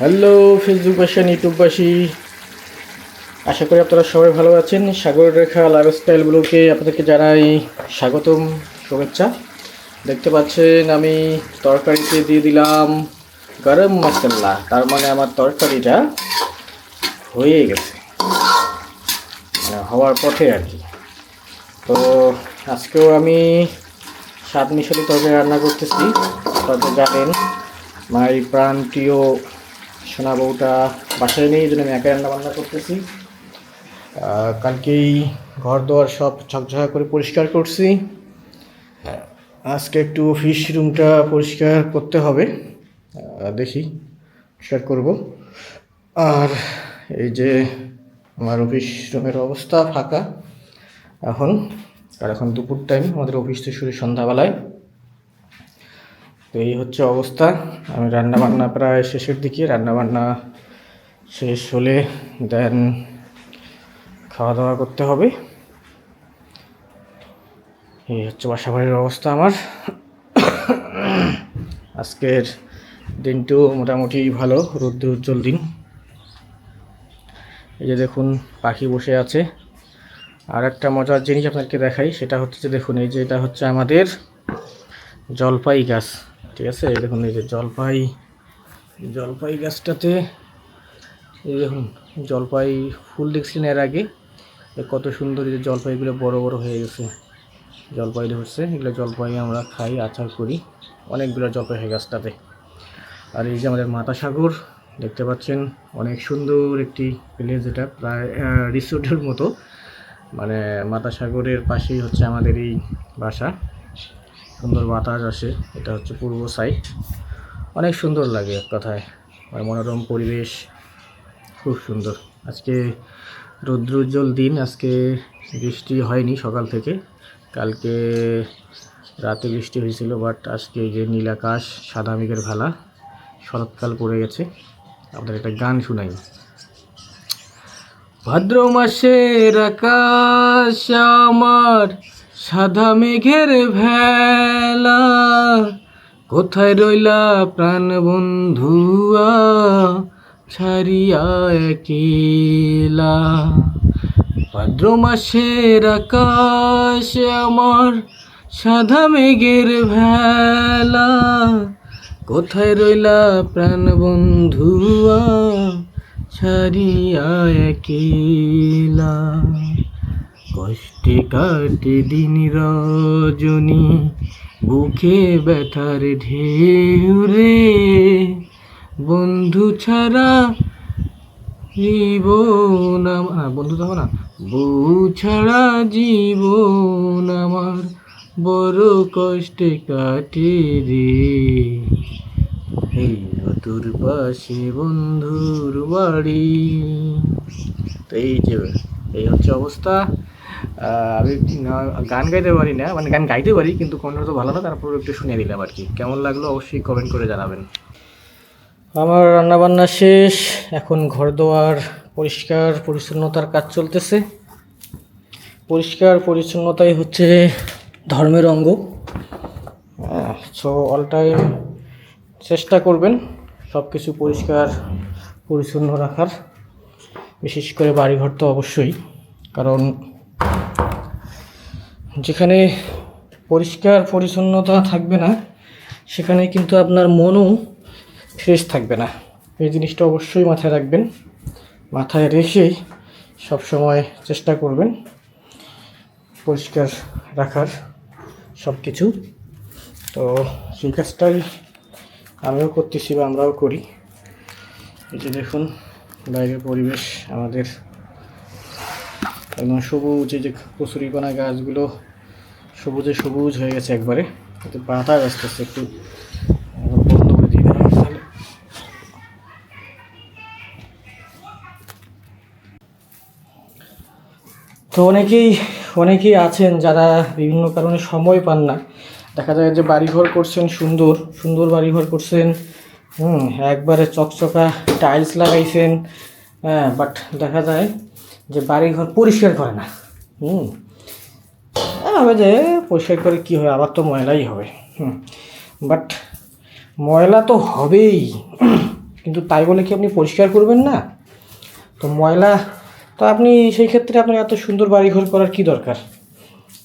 Hello Facebook ফেসবুকবাসী ইউটিউববাসী আশা করি আপনারা সবাই ভালো আছেন। সাগর রেখা লাইফস্টাইল ব্লগে আপনাদেরকে জানাই স্বাগতম, শুভেচ্ছা। দেখতে পাচ্ছেন, আমি তরকারিতে দিয়ে দিলাম গরম মশলা। তার মানে আমার তরকারিটা হয়ে গেছে। মানে হওয়ার পথে আর কি। তো আজকেও আমি স্বাদ মিশালি তরকারি রান্না করতেছি। আপনারা জানেন এই প্রাণ প্রিয় সোনা বউটা বাসায় নেই এই জন্য আমি একাই রান্না বান্না করতেছি কালকেই ঘর দোয়ার সব ঝকঝকা করে পরিষ্কার করছি। আজকে একটু অফিস রুমটা পরিষ্কার করতে হবে। দেখি পরিষ্কার করব। আর এই যে আমার অফিস রুমের অবস্থা ফাঁকা এখন। আর এখন দুপুর টাইম আমাদের অফিস তো শুরু সন্ধ্যাবেলায়। তো এই হচ্ছে অবস্থা। আমি রান্না বান্না প্রায় শেষের দিকে রান্না বান্না শেষ হলে দেন খাওয়া দাওয়া করতে হবে। এই হচ্ছে বাসা বাড়ির অবস্থা আমার। আজকের দিনটু মোটামুটি ভালো, রৌদ্র উজ্জ্বল দিন। এই যে দেখুন, পাখি বসে আছে। আর একটা মজার জিনিস আপনাকে দেখাই, সেটা হচ্ছে দেখুন, এই যে এটা হচ্ছে আমাদের জলপাই গাছ। ঠিক আছে? এই দেখুন, এই যে জলপাই জলপাই গাছটাতে এই দেখুন, জলপাই ফুল দেখছিলেন এর আগে। কত সুন্দর এই যে জলপাইগুলো বড় বড় হয়ে গেছে। জলপাই ধরছে, এগুলো জলপাই আমরা খাই, আচার করি। অনেকগুলো জলপাই হয় গাছটাতে। আর এই যে আমাদের মাতা সাগর, দেখতে পাচ্ছেন, অনেক সুন্দর একটি প্লেস এটা, প্রায় রিসোর্টের মতো। মানে মাতা সাগরের পাশেই হচ্ছে আমাদের এই বাসা। সুন্দর বাতাস আসে, এটা হচ্ছে পূর্ব সাইড অনেক সুন্দর লাগে এক কথায়। আর মনোরম পরিবেশ, খুব সুন্দর। আজকে রৌদ্রোজ্জ্বল দিন, আজকে বৃষ্টি হয়নি সকাল থেকে। কালকে রাতে বৃষ্টি হয়েছিল বাট আজকে যে নীল আকাশ, সাদা মেঘের ভেলা, শরৎকাল পড়ে গেছে। আপনাদের একটা গান শুনাই। ভাদ্র মাসের আকাশ আমার সাদা মেঘের ভেলা। কোথায় রইলা প্রাণ বন্ধুয়া? ছাড়িয়া একেলা। ভাদ্র মাসের আকাশ আমার সাদা মেঘের ভেলা। কোথায় রইলা প্রাণ বন্ধুয়া? ছাড়িয়া একেলা। কষ্টে কাটে দিন রজনী বুকে ব্যথার ঢেউ রে। বন্ধু ছাড়া জীবন আম- আ, বন্ধু তো না। বউ ছাড়া জীবন আমার বড় কষ্টে কাটে রে। তোর পাশে বন্ধুর বাড়ি। তো এই যে এই হচ্ছে অবস্থা। আমি গান গাইতে পারি না মানে গান গাইতে পারি, কিন্তু কণ্ঠ তো ভালো না, তারপর একটু শুনে দিলাম আর কি। কেমন লাগল অবশ্যই কমেন্ট করে জানাবেন। আমার রান্নাবান্না শেষ, এখন ঘর দোয়ার পরিষ্কার পরিচ্ছন্নতার কাজ চলতেছে। পরিষ্কার পরিচ্ছন্নতাই হচ্ছে ধর্মের অঙ্গ। সো অল টাইম চেষ্টা করবেন সব কিছু পরিষ্কার, পরিচ্ছন্ন রাখার। বিশেষ করে বাড়িঘর তো অবশ্যই, কারণ যেখানে পরিষ্কার পরিচ্ছন্নতা থাকবে না সেখানে কিন্তু আপনার মনও ফ্রেশ থাকবে না। এই জিনিসটা অবশ্যই মাথায় রাখবেন। মাথায় রেখেই সব সময় চেষ্টা করবেন পরিষ্কার রাখার সব কিছু। তো সেই কাজটাই আমিও করতেছি বা আমরাও করি। এই যে দেখুন, বাইরের পরিবেশ আমাদের একদম সবুজ, এই যে কচুরিপানা গাছগুলো সবুজে সবুজ হয়ে গেছে একবারে। পাতা আসতেছে একটু তো অনেকেই অনেকেই আছেন যারা বিভিন্ন কারণে সময় পান না। দেখা যায় যে বাড়িঘর করছেন সুন্দর সুন্দর বাড়িঘর করছেন, হুম, একবারে চকচকা টাইলস লাগাইছেন হ্যাঁ বাট দেখা যায় যে বাড়িঘর পরিষ্কার করে না। হুম। হবে যে পরিষ্কার করে কী হবে? আবার তো ময়লাই হবে। হুম। বাট ময়লা তো হবেই। কিন্তু তাই বলে কি আপনি পরিষ্কার করবেন না? তো ময়লা তো আপনি সেই ক্ষেত্রে আপনার এত সুন্দর বাড়িঘর করার কি দরকার?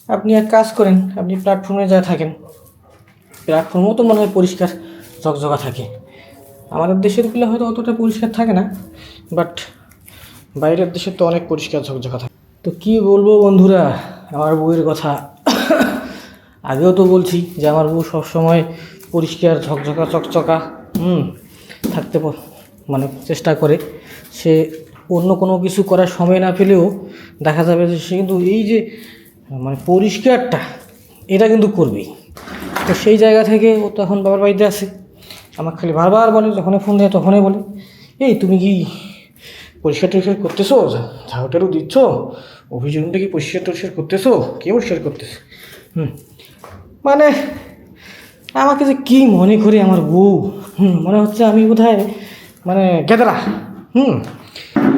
আপনি এক কাজ করেন, আপনি প্ল্যাটফর্মে যা থাকেন প্ল্যাটফর্মও তো মনে হয় পরিষ্কার, ঝকঝকা থাকে। আমাদের দেশেরগুলো হয়তো অতটা পরিষ্কার থাকে না। বাট বাইরের দেশে তো অনেক পরিষ্কার ঝকঝকা থাকে। তো কি বলব বন্ধুরা, আমার বউয়ের কথা। আগেও তো বলছি যে আমার বউ সবসময় পরিষ্কার ঝকঝকা চকচকা, হুম, থাকতে মানে চেষ্টা করে। সে অন্য কোনো কিছু করার সময় না পেলেও দেখা যাবে যে সে কিন্তু এই যে মানে পরিষ্কারটা, এটা কিন্তু করবেই। তো সেই জায়গা থেকে ও তো এখন বাবার বাড়িতে আছে। আমাকে খালি বারবার বলে, যখনই ফোন দেয় তখনই বলে। এই তুমি কি পরিষ্কার টরিষ্কার করতেছো ঝাউটারও দিচ্ছ? অভিযোগটা কি পরিষ্কার টরিষ্কার করতেছো? কে পরিষ্কার করতেছে? হুম। মানে আমাকে যে কী মনে করে আমার বউ? হুম, মনে হচ্ছে আমি বোধহয় মানে গেদারা হুম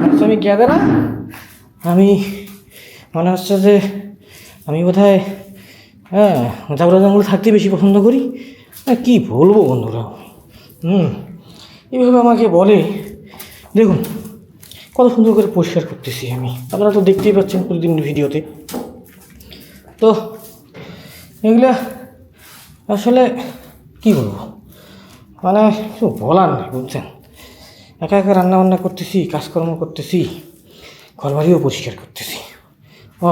হচ্ছে আমি গেদারা আমি মনে হচ্ছে যে আমি বোধহয় হ্যাঁ জাবরা জঙ্গল থাকতে বেশি পছন্দ করি। আর কী বলব বন্ধুরা? হুম এইভাবে আমাকে বলে। দেখুন কত সুন্দর করে পরিষ্কার করতেছি আমি। আপনারা তো দেখতেই পাচ্ছেন প্রতিদিন ভিডিওতে। তো, এগুলা আসলে কি বলব? মানে কিছু বলার নেই, বুঝছেন? একা একা রান্না বান্না করতেছি, কাজকর্ম করতেছি ঘর বাড়িও পরিষ্কার করতেছি। ও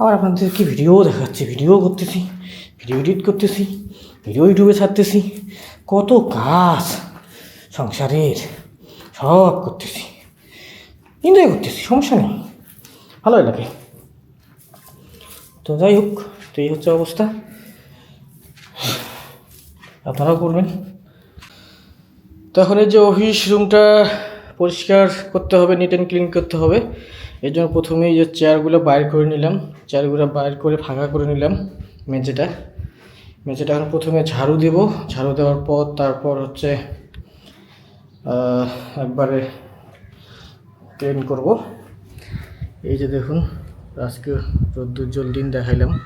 আবার আপনাদেরকে ভিডিও দেখাচ্ছি, ভিডিও করতেছি, ভিডিও এডিট করতেছি, ভিডিও ইউটিউবে ছাড়তেছি, কত কাজ সংসারের সব করতেছি। এনজয় করতেছি, সমস্যা নেই। ভালোই লাগে। তো যাই হোক, তো এই হচ্ছে অবস্থা। আপনারাও করবেন তখন এই যে অফিস রুমটা পরিষ্কার করতে হবে নিট অ্যান্ড ক্লিন করতে হবে। এর জন্য প্রথমে এই যে চেয়ারগুলো বাইর করে নিলাম। চেয়ারগুলো বাইর করে ফাঁকা করে নিলাম মেঝেটা। মেঝেটা এখন প্রথমে ঝাড়ু দেব। ঝাড়ু দেওয়ার পর তারপর হচ্ছে একবারে ক্লিন করব। এই যে দেখুন, আজকে রোদ্দুর জল দিন দেখাইলাম।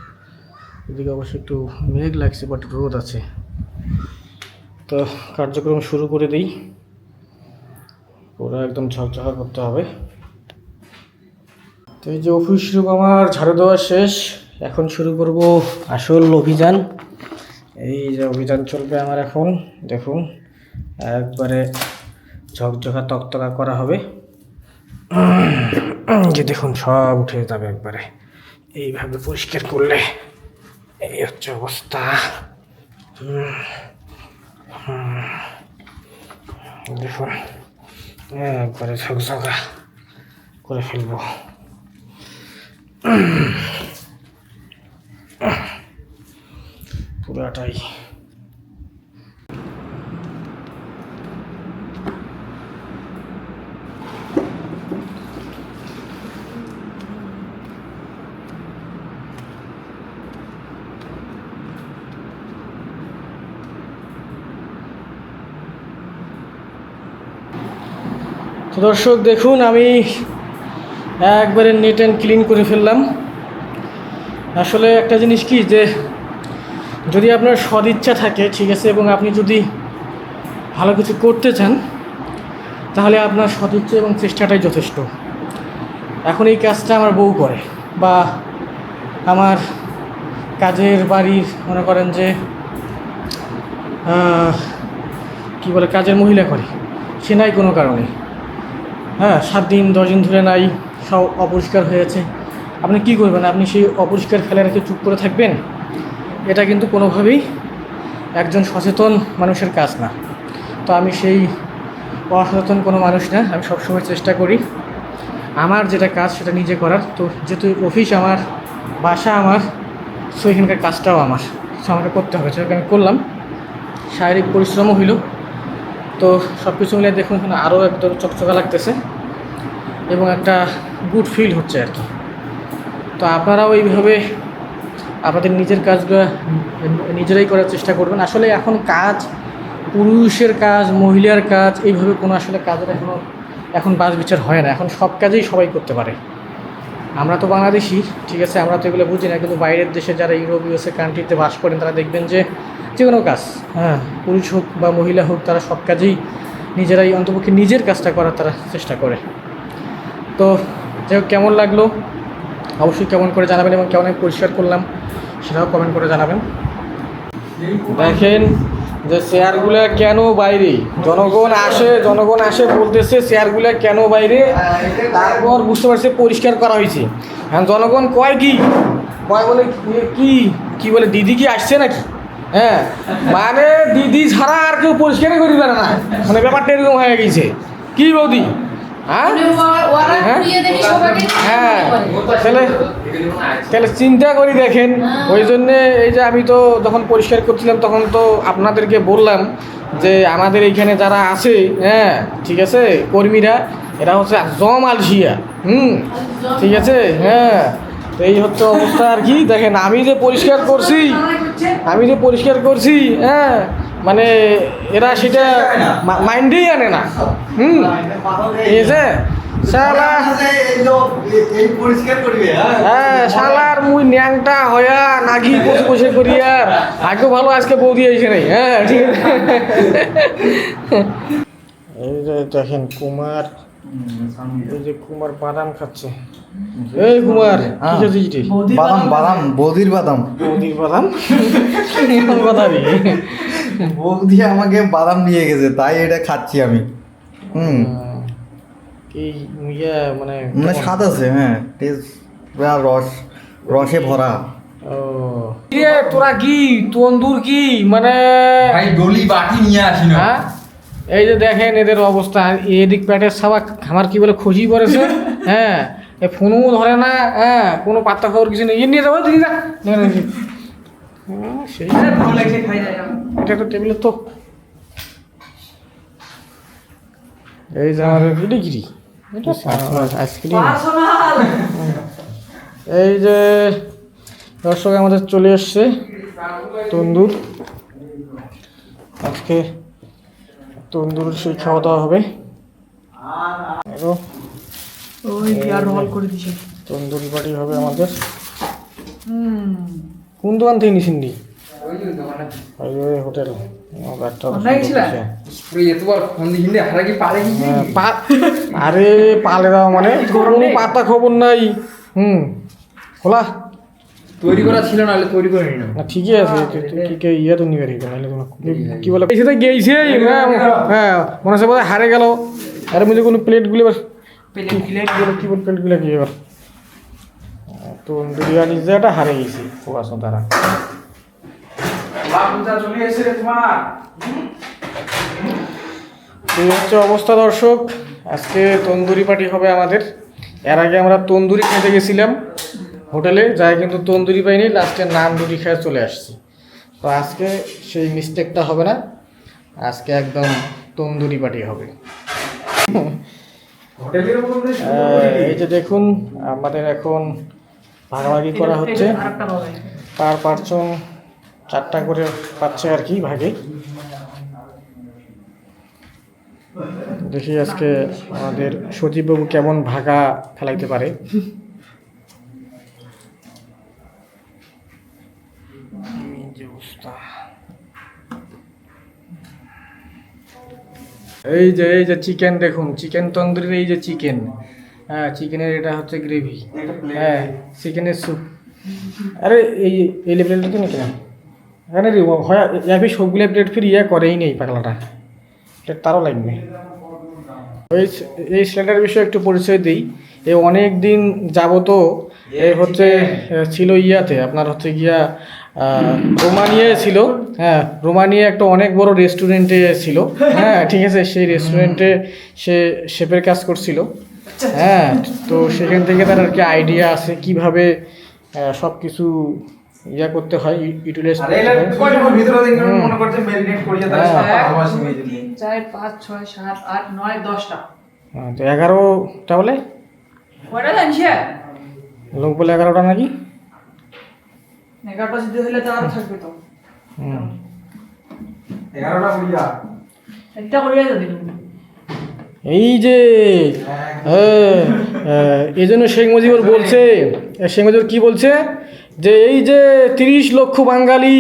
এদিকে অবশ্য একটু মেঘ লাগছে বাট রোদ আছে। তো কার্যক্রম শুরু করে দিই। পুরো একদম ঝকঝকা করতে হবে। তো এই যে অফিস রুম আমার ঝাড়ু দেওয়া শেষ। এখন শুরু করব আসল অভিযান। এই যে অভিযান চলবে আমার এখন। দেখুন, একবারে ঝকঝকা তকতকা করা হবে। যে দেখুন, সব উঠে যাবে একবারে। এইভাবে পরিষ্কার করলে এই হচ্ছে অবস্থা। দেখুন, একবারে ঝকঝকা করে ফেলব। পুরাটাই তো দর্শক, দেখুন, আমি একবারে নেট অ্যান্ড ক্লিন করে ফেললাম। আসলে একটা জিনিস কি যে, যদি আপনার সদিচ্ছা থাকে, ঠিক আছে, এবং আপনি যদি ভালো কিছু করতে চান, তাহলে আপনার সদিচ্ছা এবং চেষ্টাটাই যথেষ্ট। এখন এই কাজটা আমার বউ করে, বা আমার কাজের বাড়ির, মনে করেন যে কি বলে, কাজের মহিলা করে। সে নাই কোনো কারণে। হ্যাঁ সাত দিন, দশ দিন ধরে নাই, সব অপরিষ্কার হয়েছে। আপনি কি করবেন? আপনি সেই অপরিষ্কার রেখে চুপ করে থাকবেন? এটা কিন্তু কোনোভাবেই একজন সচেতন মানুষের কাজ না। তো আমি সেই অসচেতন কোনো মানুষ না, আমি সবসময় চেষ্টা করি। আমার যেটা কাজ, সেটা নিজে করার। তো যেহেতু অফিস আমার, বাসা আমার সো এখানকার কাজটাও আমার। সো আমাকে করতে হবে। সেটাকে আমি করলাম, শারীরিক পরিশ্রমও হইল। তো সব কিছু মিলে দেখুন এখানে আরও একদম চকচকা লাগতেছে এবং একটা গুড ফিল হচ্ছে আর কি। তো আপনারাও এইভাবে আপনাদের নিজের কাজগুলো, নিজেরাই করার চেষ্টা করবেন। আসলে এখন কাজ, পুরুষের কাজ, মহিলার কাজ, এইভাবে কোনো আসলে কাজের এখনও এখন বাজ বিচার হয় না। এখন সব কাজেই সবাই করতে পারে। আমরা তো বাংলাদেশি, ঠিক আছে? আমরা তো এগুলো বুঝি না, কিন্তু বাইরের দেশে যারা ইউরোপ, ইউএসএ কান্ট্রিতে বাস করেন, তারা দেখবেন যে যে কোনো কাজ হ্যাঁ পুরুষ হোক বা মহিলা হোক, তারা সব কাজেই নিজেরাই অন্তপক্ষে নিজের কাজটা করার তারা চেষ্টা করে। তো যাই হোক, কেমন লাগল? অবশ্যই কেমন করে জানাবেন এবং কেমন আমি পরিষ্কার করলাম সেটাও কমেন্ট করে জানাবেন। দেখেন যে শেয়ারগুলো কেন বাইরে? জনগণ আসে জনগণ আসে বলতেছে শেয়ারগুলো কেন বাইরে? তারপর বুঝতে পারছে পরিষ্কার করা হয়েছে। এখন জনগণ কয় কি? কয় বলে কি? কি বলে, দিদি কি আসছে নাকি? হ্যাঁ মানে দিদি ছাড়া আর কেউ পরিষ্কারই করি পারে না। মানে ব্যাপারটা এরকম হয়ে গেছে। কি বৌদি? হ্যাঁ? হ্যাঁ? হ্যাঁ। তাহলে তাহলে চিন্তা করি দেখেন। ওই জন্যে এই যে আমি তো যখন পরিষ্কার করছিলাম তখন তো আপনাদেরকে বললাম যে আমাদের এইখানে যারা আছে হ্যাঁ ঠিক আছে কর্মীরা এরা হচ্ছে জম আলসিয়া। হুম ঠিক আছে? হ্যাঁ। এই হচ্ছে অবস্থা আর কি। দেখেন, আমি যে পরিষ্কার করছি, আমি যে পরিষ্কার করছি হ্যাঁ মানে এরা সেটা মাইন্ডেই আনে না। হুম? ঠিক আছে হ্যাঁ শালার মুই ন্যাংটা হয়া নাগি বসে বসে করি আর আগে ভালো, আজকে বৌদি এসে নেই হ্যাঁ ঠিক আছে। এই দেখেন কুমার। এই যে কুমার বাদাম খাচ্ছে। এই কুমার কি হ্যাঁ। খাচ্ছিস এটি? বাদাম বাদাম বৌদির বাদাম। বৌদির বাদাম? কথা নেই বৌদি আমাকে বাদাম নিয়ে গেছে তাই এটা খাচ্ছি আমি। হুম। কি ইয়ে মানে মানে স্বাদ আছে হ্যাঁ। টেস্ট পুরা রস রসে ভরা। ও। তোরা কি তন্দুর কি? মানে ভাই ডলি বাটি নিয়ে আসি না। হ্যাঁ? এই যে দেখেন এদের অবস্থা এদিক প্যাটের সাবা আমার কি বলে খুশি পড়েছে? হ্যাঁ এ ফোনও ধরে না হ্যাঁ কোনো পাত্তা খবর কিছু নেই। নিয়ে যাব দিদি যা। হ্যাঁ, সেই এটা তো টেবিলে তো। এই যে আমার এটা আইসক্রিম। এই যে দর্শক আমাদের চলে এসছে। তন্দুর। আজকে তন্দুর সেই খাওয়া দাওয়া হবে। আরও ওই বিয়ার রোল করে দিছে। তন্দুরি পার্টি হবে আমাদের। কোন দোকান থেকে নিছেন দি হাইওয়ে হোটেল। হ্যাঁ, পা- আরে পালে দাও মানে। পাতা খবর নাই। হুম। খোলা। তৈরি করা ছিল না তৈরি করে নিলাম। না ঠিকই আছে কে ইয়ে তো নিবে রেখে নাহলে তোমার কি বলে? এসে তো গেইছে হ্যাঁ হ্যাঁ মনে হচ্ছে বোধহয় হারে গেল। আরে মধ্যে কোনো প্লেটগুলো এবার কি বলে প্লেটগুলো কি এবার? তো বিরিয়ানি যেটা হারে গেছি ফোকাস তারা এই হচ্ছে অবস্থা দর্শক। আজকে তন্দুরি পার্টি হবে আমাদের। এর আগে আমরা তন্দুরি খেতে গেছিলাম। হোটেলে যাই কিন্তু তন্দুরি পাইনি লাস্টে নান রুটি খেয়ে চলে আসছি। তো আজকে সেই মিস্টেকটা হবে না আজকে একদম তন্দুরি পার্টি হবে। এই যে দেখুন আমাদের এখন ভাগাভাগি করা হচ্ছে। পার পার্সন চারটা করে পাচ্ছে আর কি ভাগে। দেখি আজকে আমাদের সজীববাবু কেমন ভাগা ফেলাইতে পারে এই যে অবস্থা। এই যে এই যে চিকেন দেখুন চিকেন তন্দুরির এই যে চিকেন হ্যাঁ চিকেনের এটা হচ্ছে গ্রেভি হ্যাঁ চিকেনের স্যুপ আরে এই এই লেভেলটা তো নাকি না এখানে হয় সবগুলো প্লেট ফির ইয়ে করেই নেই পাগলাটা। প্লেট তারও লাগবে ওই এই ছেলেটার বিষয়ে একটু পরিচয় দিই। এ অনেক দিন যাবতো এ হচ্ছে ছিল ইয়াতে আপনার হচ্ছে গিয়া রোমানিয়ায় ছিল। হ্যাঁ রোমানিয়া একটা অনেক বড় রেস্টুরেন্টে ছিল। হ্যাঁ ঠিক আছে সেই রেস্টুরেন্টে সে শেফের কাজ করছিল। হ্যাঁ তো সেখান থেকে তার আর কি আইডিয়া আছে কীভাবে সব কিছু ইয়া করতে হয় ইউটিলাইজ করতে হয়। এক, দুই, তিন চার পাঁচ ছয় সাত আট নয় দশটা। হ্যাঁ, তো এগারোটা বলে? কয়টা জানছে লোক বলে এগারোটা নাকি? এগারোটা যদি হলে তো আরও থাকবে তো। হুম। একটা করিয়া যদি এই যে হ্যাঁ হ্যাঁ, এই জন্য শেখ মুজিবুর বলছে শেখ মুজিবুর কি বলছে? যে এই যে তিরিশ লক্ষ বাঙালি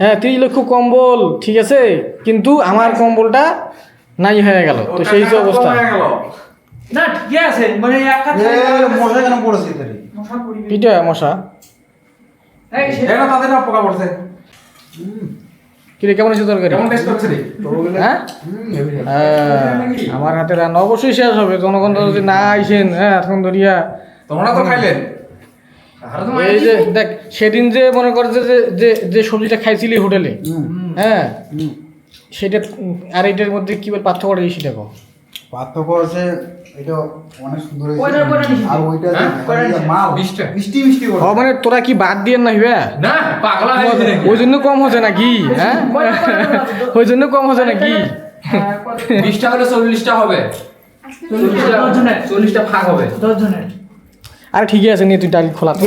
হ্যাঁ তিরিশ লক্ষ কম্বল ঠিক আছে কিন্তু আমার কম্বলটা নাই হয়ে গেল। তো সেই যে অবস্থা। না ঠিকই আছে মানে মশা কেন পড়েছে? মশা। এটা তাদের না পোকা পড়ছে। কিরে কেমন আছে তরকারি? কেমন টেস্ট করছে রে? হ্যাঁ? আমার হাতে রান্না অবশ্যই শেষ হবে। জনগণ যদি না আইসেন হ্যাঁ এখন ধরিয়া। তোমরা তো খাইলেন। এই যে দেখ সেদিন যে মনে কর যে যে- যে সবজিটা খাইছিলি হোটেলে হ্যাঁ সেটা আর এইটার মধ্যে কি বল পার্থক্য সেটা কো পার্থক্য আছে এটা অনেক সুন্দর? আর ওইটা হ্যাঁ? মিষ্টি। মিষ্টি ও মানে তোরা কি বাদ দিয়ে না পাগলা ওই জন্য কম হচ্ছে নাকি হ্যাঁ? ওই জন্য কম হচ্ছে নাকি? হ্যাঁ, বিশটা হলে চল্লিশটা হবে। চল্লিশটা ভাগ হবে। দশজনের আরে ঠিকই আছে নিয়ে তুই ডাল খোলা তো।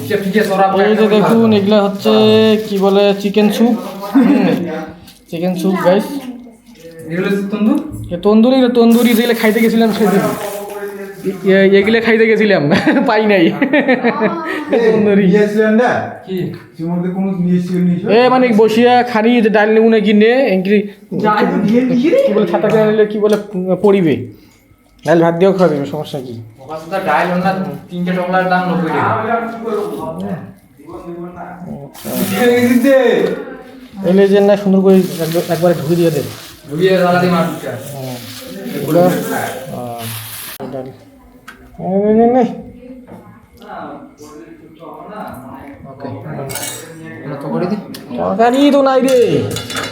ঠিক- ঠিক আছে এই যে দেখুন এগুলা হচ্ছে কি বলে chicken soup chicken soup guys tandoor? Tandoori tandoori যেগুলো খাইতে গেছিলাম সেদিন। এগুলো খাইতে গেছিলাম পাই নাই। তন্দুরি। এ মানে বসিয়া খানি যে ডাল নেবুনে কিনে এঙ্কি কি বলে ছাতা কিনে নিলে কি বলে পড়িবে। ডাল ভাত দিয়েও খাওয়া যাবে সমস্যা কি? ওখানে তো ডাইল না তিনটে টমলার দাম নব্বই টাকা। এলে যে না সুন্দর করে একবার- একবারে ঢুকে দিয়ে দেবে দি তরকারি তো নাই রে।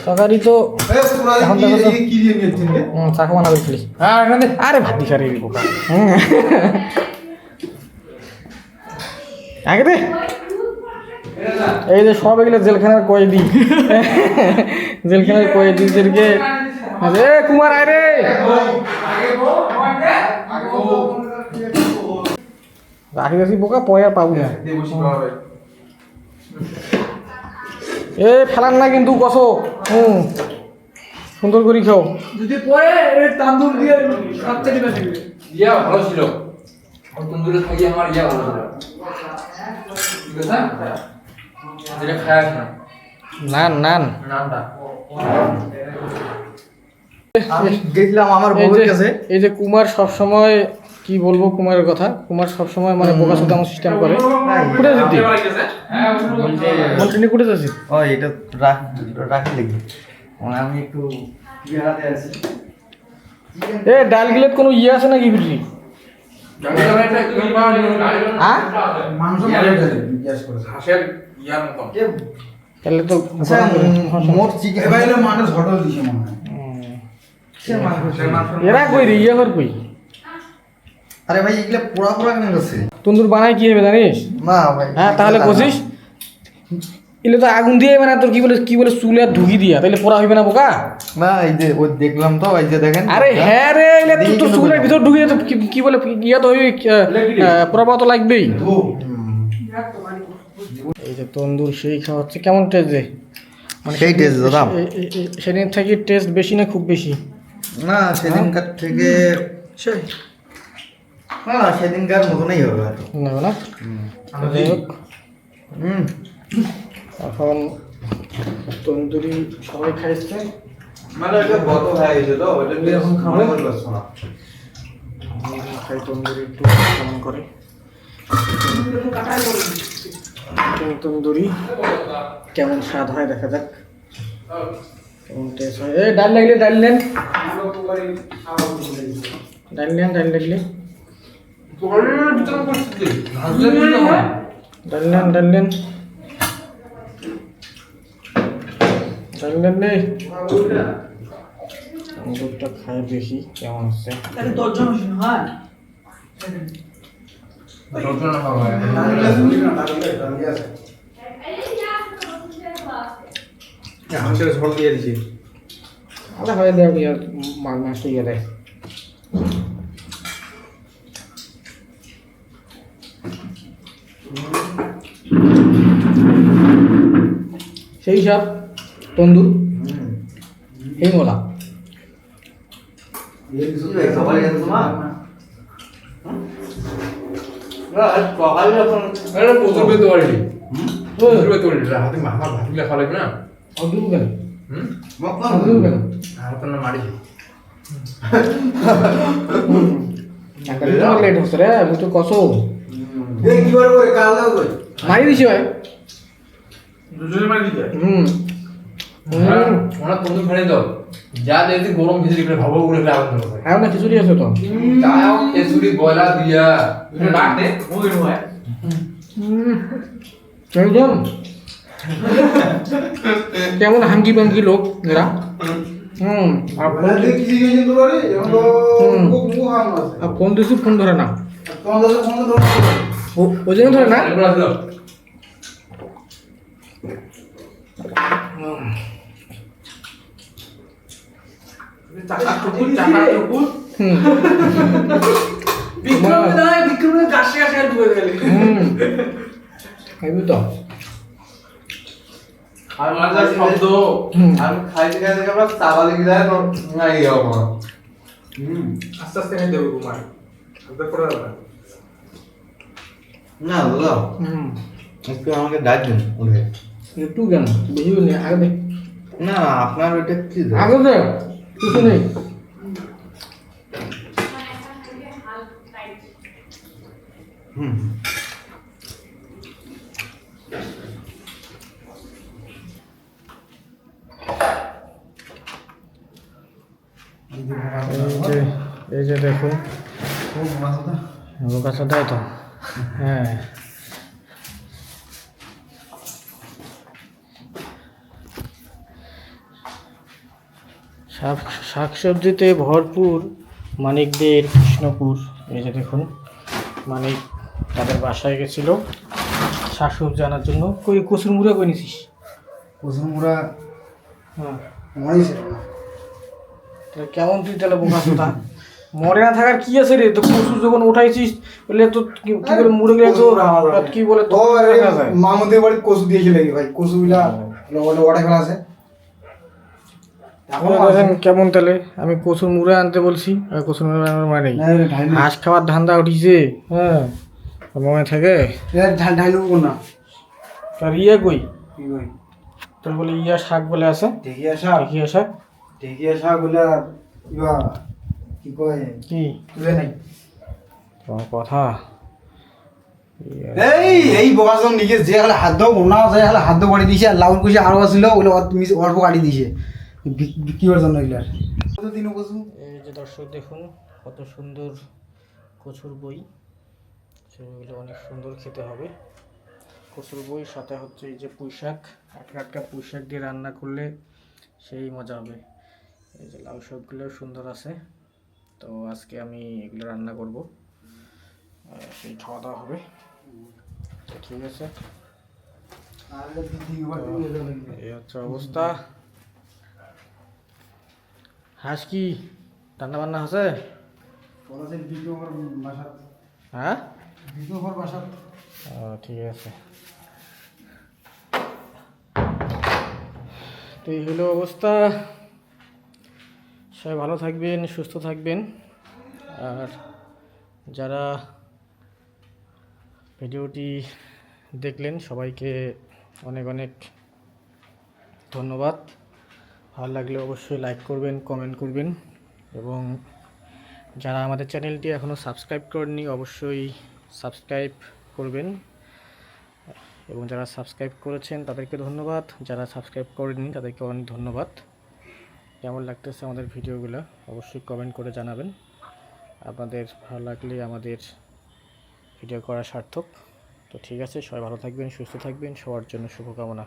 তরকারি তো এখন দেখো? হুম, চাকু বানাবে খালি হ্যাঁ এখানে আরে ভাত দি খারি বোকা। আগে দে। এই যে সব এগুলো জেলখানার কয়েদি। জেলখানার কয়েদিদেরকে এ কুমার আয় রে। রাখি রাখি বোকা আর পাবো না। এ ফেলান না কিন্তু কষো। হুম। সুন্দর করে খাও। যদি পরে তান্দুর দিয়ে সবচেয়ে দিবে। ইয়া ভালো ছিল। তন্দুরে থাকি আমার ইয়া ভালো ছিল। ঠিক আছে? যেটা খায় না নান নান। নামটা আমি গেছিলাম আমার বউয়ের কাছে। এই যে কুমার সব সময় কি বলব কুমারের কথা? কুমার সব সময় মানে বোকা সুদাম সিস্টেম করে। কুটে মন্ত্রিনী কুটে যাচ্ছি ও এটা রাখ রাখি লাগি মানে আমি একটু আছি। এ ডাল গিলেত কোনো ইয়ে আছে নাকি বুঝলি? হ্যাঁ? তাহলে তো আচ্ছা মোট চিকেন মানুষ হোটেল দিছে মনে হয়। এরা কই রে? ইয়ে কর কই? আরে ভাই এগুলা পোড়া পোড়া কেন করছে? তন্দুর বানাই কি হবে জানিস? না ভাই হ্যাঁ তাহলে কষিস? এলে তো আগুন দিয়ে মানে তোর কি বলে কি বলে চুলে ঢুকি দিয়া? তাহলে পোড়া হইবে না বোকা? না এই যে ওই দেখলাম তো এই যে দেখেন আরে হ্যাঁ রে এলে দেখি তো কিন্তু চুলের ভিতর ঢুকিয়ে তো কি- বলে ইয়ে তো হইবে পোড়া তো লাগবেই। এই যে তন্দুর সেই খাওয়া হচ্ছে কেমন টেস্ট যে মানে সেই taste দাদা। সেদিন থেকে টেস্ট বেশি না খুব বেশি? না সেদিনকার থেকে না না সেদিনকার মতনই হবে হয়তো না? না যাই হোক। হুম। এখন তন্দুরি সবাই খাইছে মানে এটা গত হয়ে গেছে তো ওটা নিয়ে এখন খাওয়া পারছ না? খাই তন্দুরি একটু কেমন করে। তন্দুরি কেমন স্বাদ হয় দেখা যাক। কেমন টেস্ট হয়। এ ডাল লাগলে ডাল নেন। ডাল নেন ডাল লাগলে। ডাল নেন ডাল নেন। ডাল নেন নে। দুধটা খাই দেখি কেমন হচ্ছে তাহলে দশজন হইছে না হ্যাঁ হাঁসের ঝোল দিয়ে দিছি আরে হয় দেখ ইয়ার মাছ মাছ ইয়ে দেয় সেই সব তন্দুর এই মোলা সবাই গেছে তোমার এটা প্রচুর বেতু বাড়ি প্রচুর বেতু বাড়ি হাতে মামা ভাত খাওয়া লাগবে না? অদূর কেন হুম অদূর কেন না মারি লেট হচ্ছে রে আমি তো কসো এই কি করে করে কাল দাও কই মারি দিছি ভাই দুজনে মারি হুম ওরা ওরা তন্দুর ফেলে দাও যা গরম খিচুড়ি করে ভাবো করে আগুন এখন না খিচুড়ি আছে তো তাও খিচুড়ি বয়লা দিয়া ডাক দে ওই হয় একদম কেমন হাঙ্গি পাঙ্গি লোক এরা? হুম। আর ফোন আর ফোন ধরে না? ওই জন্য ধরে না? বিক্রমে দাঁড়ায় বিক্রমে কাশে কাশে আর ডুবে গেলে। হুম। তো। আর মাঝে শব্দ। হুম। আমি খাইতে খাইতে আমরা চাবালে কি যায় না এই আমার আস্তে আস্তে খাই দেবো কুমার করে না দাদা। হুম। একটু আমাকে ডাক দিন উঠে। একটু কেন? বেশি নেই আগে দে। না আপনার ওইটা কি আগে দে কিছু নেই। হুম এই যে এই যে কাছে দেয় তো। হ্যাঁ। শাক শাকসবজিতে ভরপুর মানিকদের কৃষ্ণপুর। এই যে দেখুন মানিক তাদের বাসায় গেছিল শাকসবজি আনার জন্য। কই কচুর মুড়া কই নিছিস? কুসুমুরা হ্যাঁ। কেমন তুই তাহলে বোকা মরে না থাকার কি আছে রে? তো কচু যখন উঠাইছিস বলে তো কি করে মুড়ে গেলে তো কি বলে তো মামুদের বাড়ি কচু দিয়েছিল কি ভাই? কচু গুলা ওটা ফেলা আছে দেখেন কেমন তাহলে আমি কচুর মুড়ে আনতে বলছি আর কচুর মুড়ে আনার মানে। হাঁস খাওয়ার ধান্দা উঠিছে হ্যাঁ? মনে থাকে? এটা ঢাই ঢাই নেব কোন না? তার ইয়ে কই? তোর বলে ইয়া শাক বলে আছে। ঢেকিয়া শাক? দেখিয়া শাক? ঢেকিয়া শাকগুলা ইয়া কি কয়? কি? তুলে নাই। তোমার কথা? এই এই বকাজন নিজে যে হলে হাত দাও ওনা যায় হলে হাত দাও বাড়ি দিছে আর লাউন কুচি আরও আছিল ওগুলো অত- অল্প কাটি দিছে। বিক- বিক্রি করার জন্য এগুলার কত দিন কচু এই যে দর্শক দেখুন কত সুন্দর কচুর বই। সেগুলো অনেক সুন্দর খেতে হবে। কচুর বই সাথে হচ্ছে এই যে পুঁই শাক আটকা আটকা পুঁই শাক দিয়ে রান্না করলে সেই মজা হবে। এই যে লাউ শাকগুলো সুন্দর আছে। তো আজকে আমি এগুলো রান্না করব। সেই খাওয়া দাওয়া হবে। তো ঠিক আছে। এই হচ্ছে অবস্থা। হাঁস কি রান্না বান্না আছে? হ্যাঁ? ঠিক আছে। তো এই হলো অবস্থা। সবাই ভালো থাকবেন, সুস্থ থাকবেন। আর যারা ভিডিওটি দেখলেন, সবাইকে অনেক অনেক ধন্যবাদ। ভালো লাগলে অবশ্যই লাইক করবেন কমেন্ট করবেন এবং যারা আমাদের চ্যানেলটি এখনও সাবস্ক্রাইব করেননি, অবশ্যই সাবস্ক্রাইব করবেন। এবং যারা সাবস্ক্রাইব করেছেন, তাদেরকে ধন্যবাদ। যারা সাবস্ক্রাইব করেননি, তাদেরকে অনেক ধন্যবাদ। কেমন লাগতেছে আমাদের ভিডিওগুলো, অবশ্যই কমেন্ট করে জানাবেন। আপনাদের ভালো লাগলে আমাদের ভিডিও করা সার্থক। তো ঠিক আছে, সবাই ভালো থাকবেন, সুস্থ থাকবেন, সবার জন্য শুভকামনা।